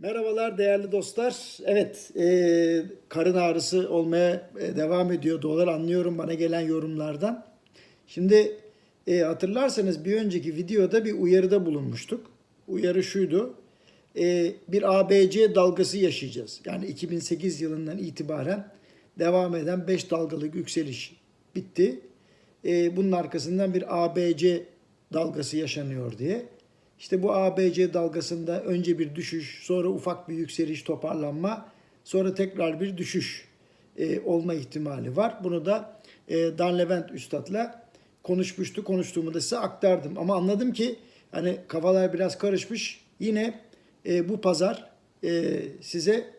Merhabalar değerli dostlar. Evet, e, karın ağrısı olmaya e, devam ediyor dolar anlıyorum bana gelen yorumlardan. Şimdi e, hatırlarsanız bir önceki videoda bir uyarıda bulunmuştuk. Uyarı şuydu. E, bir ABC dalgası yaşayacağız. Yani 2008 yılından itibaren devam eden 5 dalgalık yükseliş bitti. E, bunun arkasından bir ABC dalgası yaşanıyor diye. İşte bu ABC dalgasında önce bir düşüş, sonra ufak bir yükseliş, toparlanma, sonra tekrar bir düşüş e, olma ihtimali var. Bunu da e, Dan Levent Üstad'la konuşmuştu. Konuştuğumu da size aktardım. Ama anladım ki hani kafalar biraz karışmış. Yine e, bu pazar e, size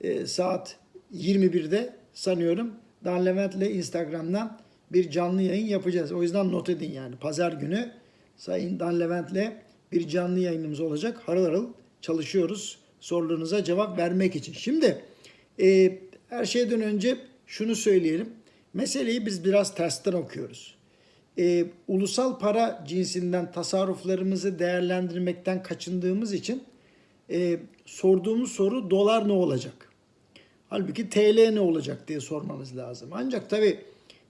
e, saat 21'de sanıyorum Dan Levent'le Instagram'dan bir canlı yayın yapacağız. O yüzden not edin yani. Pazar günü Sayın Dan Levent'le bir canlı yayınımız olacak. Harıl harıl çalışıyoruz sorularınıza cevap vermek için. Şimdi e, her şeyden önce şunu söyleyelim. Meseleyi biz biraz tersten okuyoruz. E, ulusal para cinsinden tasarruflarımızı değerlendirmekten kaçındığımız için e, sorduğumuz soru dolar ne olacak? Halbuki TL ne olacak diye sormamız lazım. Ancak tabii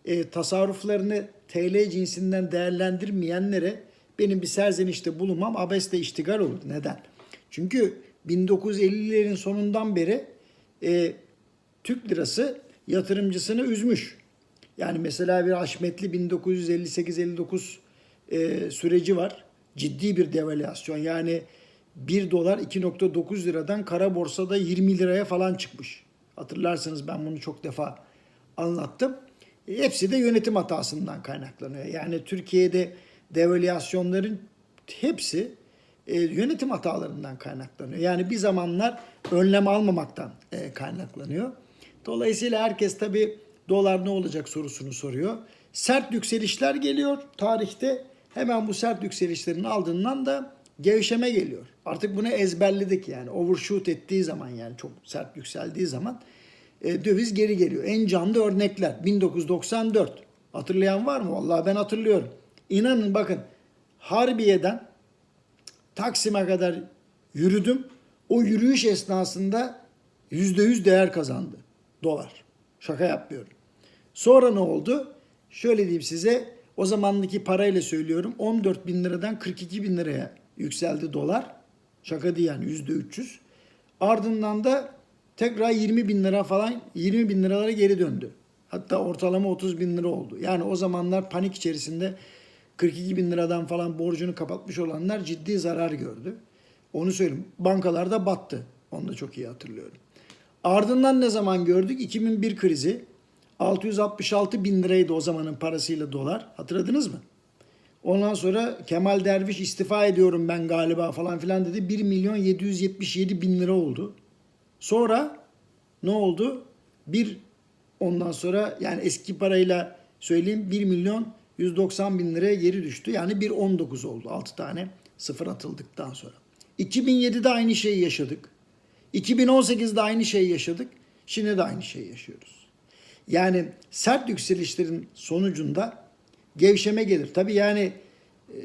e, tasarruflarını TL cinsinden değerlendirmeyenlere benim bir serzenişte bulunmam abesle iştigal olur. Neden? Çünkü 1950'lerin sonundan beri e, Türk lirası yatırımcısını üzmüş. Yani mesela bir Haşmetli 1958-59 e, süreci var. Ciddi bir devalüasyon. Yani 1 dolar 2.9 liradan kara borsada 20 liraya falan çıkmış. Hatırlarsınız ben bunu çok defa anlattım. E, hepsi de yönetim hatasından kaynaklanıyor. Yani Türkiye'de devalüasyonların hepsi e, yönetim hatalarından kaynaklanıyor. Yani bir zamanlar önlem almamaktan e, kaynaklanıyor. Dolayısıyla herkes tabi dolar ne olacak sorusunu soruyor. Sert yükselişler geliyor tarihte. Hemen bu sert yükselişlerin ardından da gevşeme geliyor. Artık bunu ezberledik yani. Overshoot ettiği zaman yani çok sert yükseldiği zaman e, döviz geri geliyor. En canlı örnekler 1994. Hatırlayan var mı? Vallahi ben hatırlıyorum. İnanın bakın Harbiye'den Taksim'e kadar yürüdüm. O yürüyüş esnasında yüzde yüz değer kazandı dolar. Şaka yapmıyorum. Sonra ne oldu? Şöyle diyeyim size o zamanlıki parayla söylüyorum 14 bin liradan 42 bin liraya yükseldi dolar. Şaka değil yani yüzde 300. Ardından da tekrar 20 bin lira falan 20 bin liralara geri döndü. Hatta ortalama 30 bin lira oldu. Yani o zamanlar panik içerisinde 42 bin liradan falan borcunu kapatmış olanlar ciddi zarar gördü. Onu söyleyeyim. Bankalarda battı. Onu da çok iyi hatırlıyorum. Ardından ne zaman gördük? 2001 krizi. 666 bin liraydı o zamanın parasıyla dolar. Hatırladınız mı? Ondan sonra Kemal Derviş istifa ediyorum ben galiba falan filan dedi. 1 milyon 777 bin lira oldu. Sonra ne oldu? Bir ondan sonra yani eski parayla söyleyeyim 1 milyon 190 bin liraya geri düştü. Yani 1.19 oldu 6 tane sıfır atıldıktan sonra. 2007'de aynı şeyi yaşadık. 2018'de aynı şeyi yaşadık. Şimdi de aynı şeyi yaşıyoruz. Yani sert yükselişlerin sonucunda gevşeme gelir. Tabii yani e,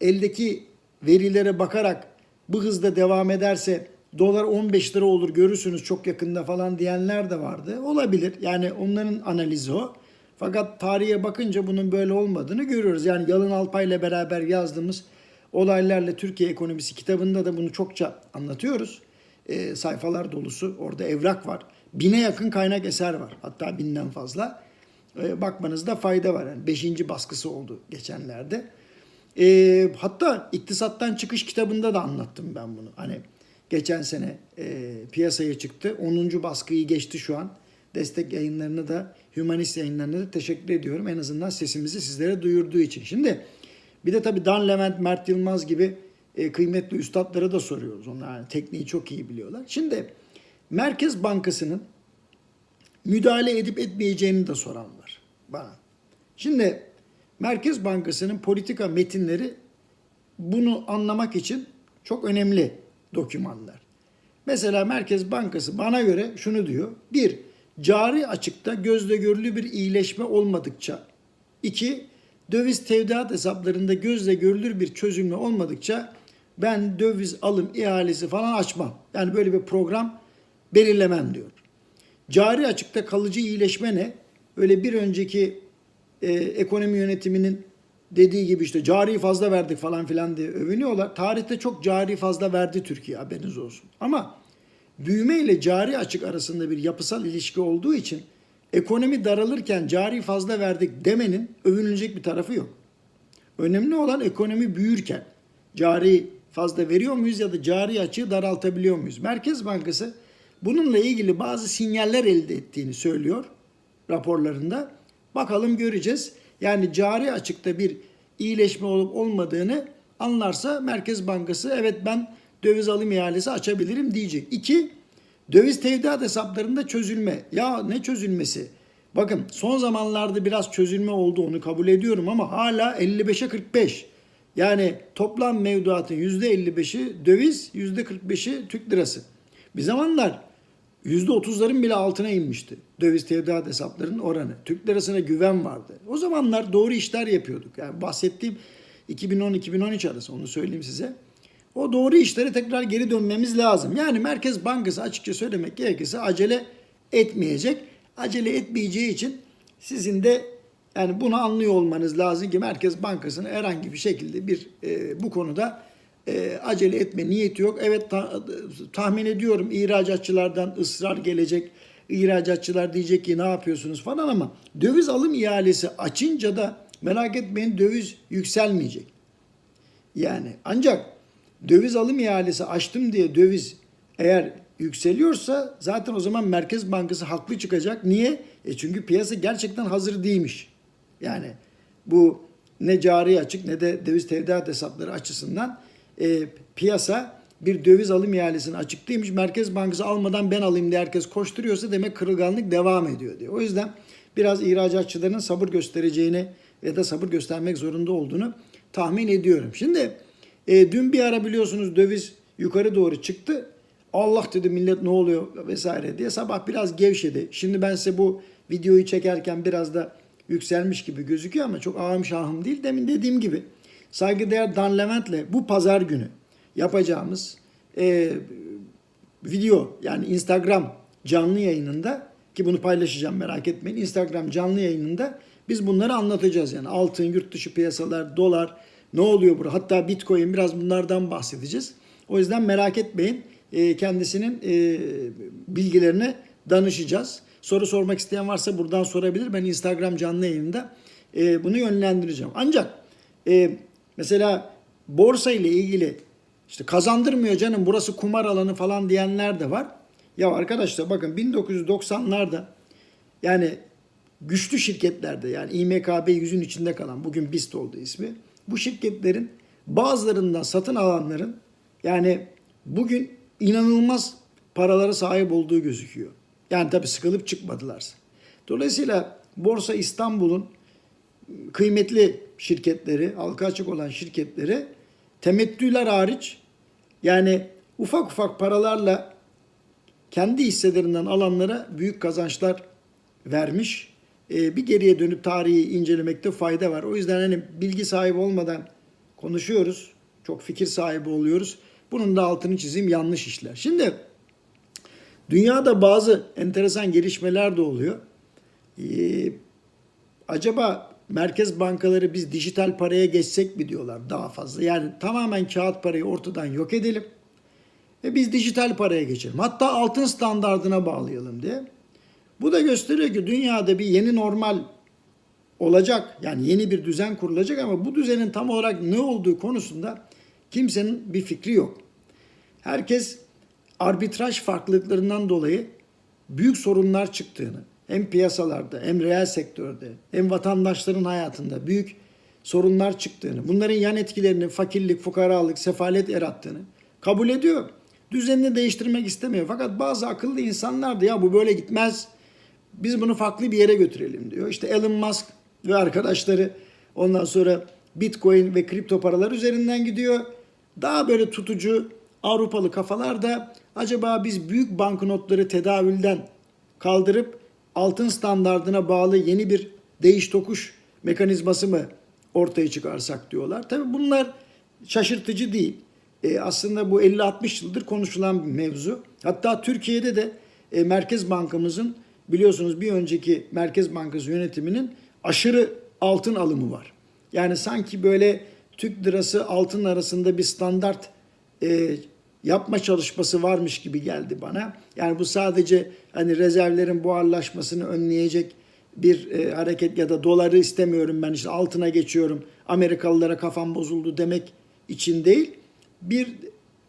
eldeki verilere bakarak bu hızda devam ederse dolar 15 lira olur görürsünüz çok yakında falan diyenler de vardı. Olabilir. Yani onların analizi o. Fakat tarihe bakınca bunun böyle olmadığını görüyoruz. Yani Yalın Alpay ile beraber yazdığımız olaylarla Türkiye ekonomisi kitabında da bunu çokça anlatıyoruz. E, sayfalar dolusu orada evrak var. Bine yakın kaynak eser var. Hatta binden fazla. E, bakmanızda fayda var. Yani beşinci baskısı oldu geçenlerde. E, hatta iktisattan çıkış kitabında da anlattım ben bunu. Hani geçen sene e, piyasaya çıktı. 10. baskıyı geçti şu an. Destek yayınlarına da Humanist yayınlarına da teşekkür ediyorum. En azından sesimizi sizlere duyurduğu için. Şimdi bir de tabii Dan Levent, Mert Yılmaz gibi e, kıymetli üstadlara da soruyoruz. Onlar yani tekniği çok iyi biliyorlar. Şimdi Merkez Bankası'nın müdahale edip etmeyeceğini de soran var bana. Şimdi Merkez Bankası'nın politika metinleri bunu anlamak için çok önemli dokümanlar. Mesela Merkez Bankası bana göre şunu diyor. Bir, cari açıkta gözle görülü bir iyileşme olmadıkça. iki Döviz tevdiat hesaplarında gözle görülür bir çözülme olmadıkça ben döviz alım ihalesi falan açmam. Yani böyle bir program belirlemem diyor. Cari açıkta kalıcı iyileşme ne? Öyle bir önceki e, ekonomi yönetiminin dediği gibi işte cari fazla verdik falan filan diye övünüyorlar. Tarihte çok cari fazla verdi Türkiye haberiniz olsun. Ama büyüme ile cari açık arasında bir yapısal ilişki olduğu için ekonomi daralırken cari fazla verdik demenin övünülecek bir tarafı yok. Önemli olan ekonomi büyürken cari fazla veriyor muyuz ya da cari açığı daraltabiliyor muyuz? Merkez Bankası bununla ilgili bazı sinyaller elde ettiğini söylüyor raporlarında. Bakalım göreceğiz. Yani cari açıkta bir iyileşme olup olmadığını anlarsa Merkez Bankası evet ben döviz alım ihalesi açabilirim diyecek. İki, döviz tevdiat hesaplarında çözülme. Ya ne çözülmesi? Bakın son zamanlarda biraz çözülme oldu onu kabul ediyorum ama hala 55'e 45. Yani toplam mevduatın %55'i döviz, %45'i Türk lirası. Bir zamanlar %30'ların bile altına inmişti döviz tevdiat hesaplarının oranı. Türk lirasına güven vardı. O zamanlar doğru işler yapıyorduk. Yani bahsettiğim 2010-2013 arası onu söyleyeyim size. O doğru işlere tekrar geri dönmemiz lazım. Yani Merkez Bankası açıkça söylemek gerekirse acele etmeyecek. Acele etmeyeceği için sizin de yani bunu anlıyor olmanız lazım ki Merkez Bankası'nın herhangi bir şekilde bir e, bu konuda e, acele etme niyeti yok. Evet ta- tahmin ediyorum ihracatçılardan ısrar gelecek. İhracatçılar diyecek ki ne yapıyorsunuz falan ama döviz alım ihalesi açınca da merak etmeyin döviz yükselmeyecek. Yani ancak döviz alım ihalesi açtım diye döviz eğer yükseliyorsa zaten o zaman Merkez Bankası haklı çıkacak. Niye? E çünkü piyasa gerçekten hazır değilmiş. Yani bu ne cari açık ne de döviz tevdiat hesapları açısından e, piyasa bir döviz alım ihalesine açık değilmiş. Merkez Bankası almadan ben alayım diye herkes koşturuyorsa demek kırılganlık devam ediyor diyor. O yüzden biraz ihracatçıların sabır göstereceğini ya da sabır göstermek zorunda olduğunu tahmin ediyorum. Şimdi e, dün bir ara biliyorsunuz döviz yukarı doğru çıktı. Allah dedi millet ne oluyor vesaire diye sabah biraz gevşedi. Şimdi ben size bu videoyu çekerken biraz da yükselmiş gibi gözüküyor ama çok ağım şahım değil. Demin dediğim gibi saygıdeğer Dan Levent'le bu pazar günü yapacağımız e, video yani Instagram canlı yayınında ki bunu paylaşacağım merak etmeyin. Instagram canlı yayınında biz bunları anlatacağız. Yani altın, yurt dışı piyasalar, dolar ne oluyor burada? Hatta Bitcoin biraz bunlardan bahsedeceğiz. O yüzden merak etmeyin. E, kendisinin e, bilgilerine danışacağız. Soru sormak isteyen varsa buradan sorabilir. Ben Instagram canlı yayınında e, bunu yönlendireceğim. Ancak e, mesela borsa ile ilgili işte kazandırmıyor canım burası kumar alanı falan diyenler de var. Ya arkadaşlar bakın 1990'larda yani güçlü şirketlerde yani İMKB yüzün içinde kalan bugün BIST oldu ismi. Bu şirketlerin bazılarından satın alanların yani bugün inanılmaz paralara sahip olduğu gözüküyor. Yani tabii sıkılıp çıkmadılarsa. Dolayısıyla Borsa İstanbul'un kıymetli şirketleri, halka açık olan şirketleri temettüler hariç yani ufak ufak paralarla kendi hisselerinden alanlara büyük kazançlar vermiş. Ee, bir geriye dönüp tarihi incelemekte fayda var. O yüzden hani bilgi sahibi olmadan konuşuyoruz. Çok fikir sahibi oluyoruz. Bunun da altını çizeyim yanlış işler. Şimdi dünyada bazı enteresan gelişmeler de oluyor. Ee, acaba merkez bankaları biz dijital paraya geçsek mi diyorlar daha fazla. Yani tamamen kağıt parayı ortadan yok edelim. Ve biz dijital paraya geçelim. Hatta altın standardına bağlayalım diye. Bu da gösteriyor ki dünyada bir yeni normal olacak. Yani yeni bir düzen kurulacak ama bu düzenin tam olarak ne olduğu konusunda kimsenin bir fikri yok. Herkes arbitraj farklılıklarından dolayı büyük sorunlar çıktığını, hem piyasalarda hem reel sektörde hem vatandaşların hayatında büyük sorunlar çıktığını, bunların yan etkilerini fakirlik, fukaralık, sefalet yarattığını kabul ediyor. Düzenini değiştirmek istemiyor. Fakat bazı akıllı insanlar da ya bu böyle gitmez. Biz bunu farklı bir yere götürelim diyor. İşte Elon Musk ve arkadaşları ondan sonra Bitcoin ve kripto paralar üzerinden gidiyor. Daha böyle tutucu Avrupalı kafalar da acaba biz büyük banknotları tedavülden kaldırıp altın standardına bağlı yeni bir değiş tokuş mekanizması mı ortaya çıkarsak diyorlar. Tabi bunlar şaşırtıcı değil. e, aslında bu 50-60 yıldır konuşulan bir mevzu. Hatta Türkiye'de de e, Merkez Bankamızın biliyorsunuz bir önceki Merkez Bankası yönetiminin aşırı altın alımı var. Yani sanki böyle Türk lirası altın arasında bir standart e, yapma çalışması varmış gibi geldi bana. Yani bu sadece hani rezervlerin buharlaşmasını önleyecek bir e, hareket ya da doları istemiyorum ben işte altına geçiyorum. Amerikalılara kafam bozuldu demek için değil. Bir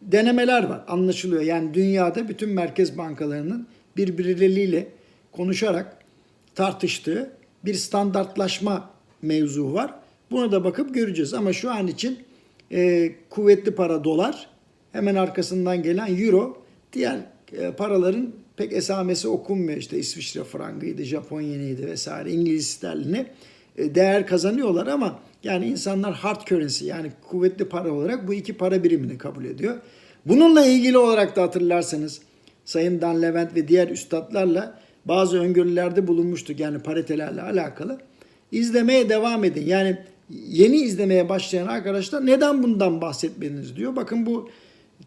denemeler var anlaşılıyor. Yani dünyada bütün merkez bankalarının birbirleriyle konuşarak tartıştığı bir standartlaşma mevzu var. Buna da bakıp göreceğiz. Ama şu an için e, kuvvetli para dolar, hemen arkasından gelen euro, diğer e, paraların pek esamesi okunmuyor. İşte İsviçre frangıydı, Japon yeniydi vesaire, İngiliz sterlini e, değer kazanıyorlar ama yani insanlar hard currency yani kuvvetli para olarak bu iki para birimini kabul ediyor. Bununla ilgili olarak da hatırlarsanız Sayın Dan Levent ve diğer üstadlarla bazı öngörülerde bulunmuştuk yani paritelerle alakalı. İzlemeye devam edin. Yani yeni izlemeye başlayan arkadaşlar neden bundan bahsetmediniz diyor. Bakın bu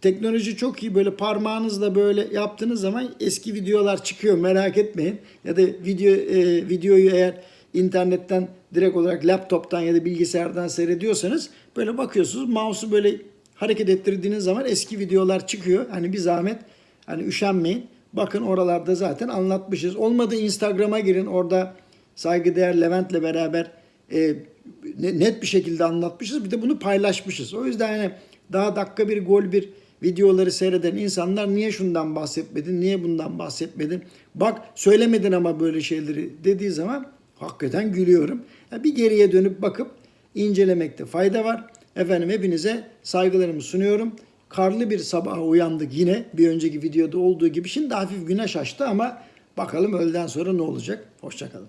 teknoloji çok iyi böyle parmağınızla böyle yaptığınız zaman eski videolar çıkıyor merak etmeyin. Ya da video e, videoyu eğer internetten direkt olarak laptoptan ya da bilgisayardan seyrediyorsanız böyle bakıyorsunuz mouse'u böyle hareket ettirdiğiniz zaman eski videolar çıkıyor. Hani bir zahmet hani üşenmeyin. Bakın oralarda zaten anlatmışız. Olmadı Instagram'a girin. Orada saygıdeğer Levent'le beraber e, net bir şekilde anlatmışız. Bir de bunu paylaşmışız. O yüzden yani daha dakika bir gol bir videoları seyreden insanlar niye şundan bahsetmedin, niye bundan bahsetmedin? Bak söylemedin ama böyle şeyleri dediği zaman hakikaten gülüyorum. Yani bir geriye dönüp bakıp incelemekte fayda var. Efendim hepinize saygılarımı sunuyorum. Karlı bir sabaha uyandık yine bir önceki videoda olduğu gibi. Şimdi hafif güneş açtı ama bakalım öğleden sonra ne olacak. Hoşçakalın.